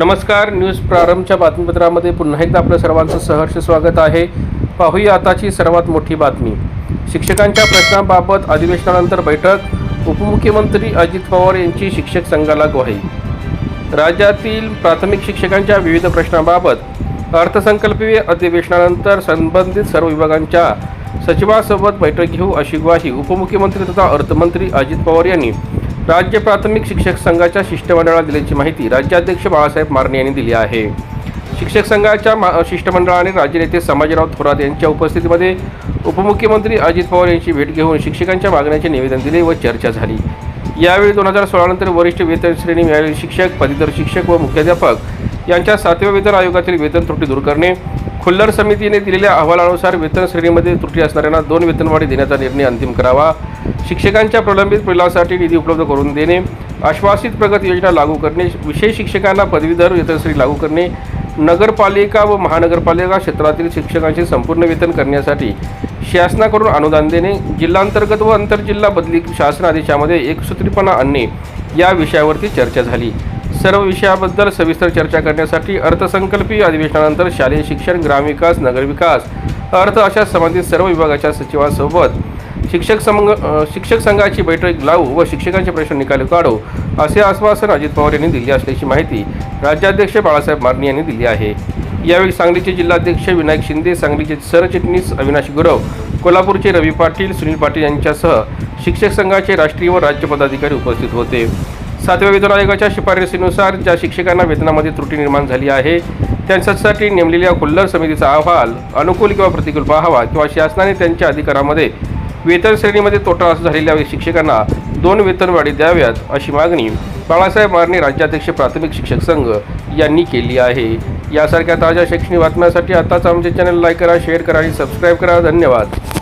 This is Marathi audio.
नमस्कार न्यूज प्रारंभच्या बातमीपत्रामध्ये पुन्हा एकदा आपलं सर्वांचं सहर्ष स्वागत आहे. पाहूया आताची सर्वात मोठी बातमी. शिक्षकांच्या प्रश्नांबाबत अधिवेशनानंतर बैठक उपमुख्यमंत्री अजित पवार यांची शिक्षक संघाला ग्वाही. राज्यातील प्राथमिक शिक्षकांच्या विविध प्रश्नांबाबत अर्थसंकल्पीय अधिवेशनानंतर संबंधित सर्व विभागांच्या सचिवांसोबत बैठक घेऊ अशी ग्वाही उपमुख्यमंत्री तथा अर्थमंत्री अजित पवार यांनी राज्य प्राथमिक शिक्षक संघाच्या शिष्टमंडळाला दिल्याची माहिती राज्याध्यक्ष बाळासाहेब मारणे यांनी दिली आहे. शिक्षक संघाच्या मा- शिष्टमंडळाने राज्यनेते संभाजीराव थोरात यांच्या उपस्थितीमध्ये उपमुख्यमंत्री अजित पवार यांची भेट घेऊन शिक्षकांच्या मागण्याचे निवेदन दिले व चर्चा झाली. यावेळी दोन हजार सोळा नंतर वरिष्ठ वेतन श्रेणी मिळालेले शिक्षक पदवीधर शिक्षक व मुख्याध्यापक यांच्या सातव्या वेतन आयोगातील वेतन त्रुटी दूर करणे खुल्लर समितीने दिलेल्या अहवालानुसार वेतन श्रेणीमध्ये त्रुटी असणाऱ्यांना दोन वेतनवाढी देण्याचा निर्णय अंतिम करावा. शिक्षकांच्या प्रलंबित प्रलासाठी निधी उपलब्ध करून देणे. आश्वासित प्रगत योजना लागू करणे. विशेष शिक्षकांना पदवीधर वेतनश्रेणी लागू करणे. नगरपालिका व महानगरपालिका क्षेत्रातील शिक्षकांचे संपूर्ण वेतन करण्यासाठी शासनाकडून अनुदान देणे. जिल्हांतर्गत व आंतरजिल्हा बदली शासन आदेशामध्ये एकसूत्रीपणा आणणे या विषयावरती चर्चा झाली. सर्व विषयाबद्दल सविस्तर चर्चा करण्यासाठी अर्थसंकल्पीय अधिवेशनानंतर शालेय शिक्षण ग्रामविकास नगरविकास अर्थ अशा संबंधित सर्व विभागाच्या सचिवांसोबत शिक्षक संघ शिक्षक संघाची बैठक लावू व शिक्षकांचे प्रश्न निकाली काढू असे आश्वासन अजित पवार यांनी दिले असल्याची माहिती राज्याध्यक्ष बाळासाहेब मारणे यांनी दिली आहे. यावेळी सांगलीचे जिल्हाध्यक्ष विनायक शिंदे सांगलीचे सरचिटणीस अविनाश गुरव कोल्हापूरचे रवी पाटील सुनील पाटील यांच्यासह शिक्षक संघाचे राष्ट्रीय व राज्य पदाधिकारी उपस्थित होते. सातव्या वेतन आयोगाच्या शिफारसीनुसार ज्या शिक्षकांना वेतनामध्ये त्रुटी निर्माण झाली आहे त्यांच्यासाठी नेमलेल्या खुल्लर समितीचा अहवाल अनुकूल किंवा प्रतिकूल पाहावा किंवा शासनाने त्यांच्या अधिकारामध्ये वेतन श्रेणीमध्ये तोटा झालेल्या शिक्षकांना दोन वेतनवाढी द्याव्यात अशी मागणी बाळासाहेब मारणे राज्याध्यक्ष प्राथमिक शिक्षक संघ यांनी केली आहे. यासारख्या ताज्या शैक्षणिक बातम्यांसाठी आताच आमचे चॅनल लाईक करा शेअर करा आणि सबस्क्राईब करा. धन्यवाद.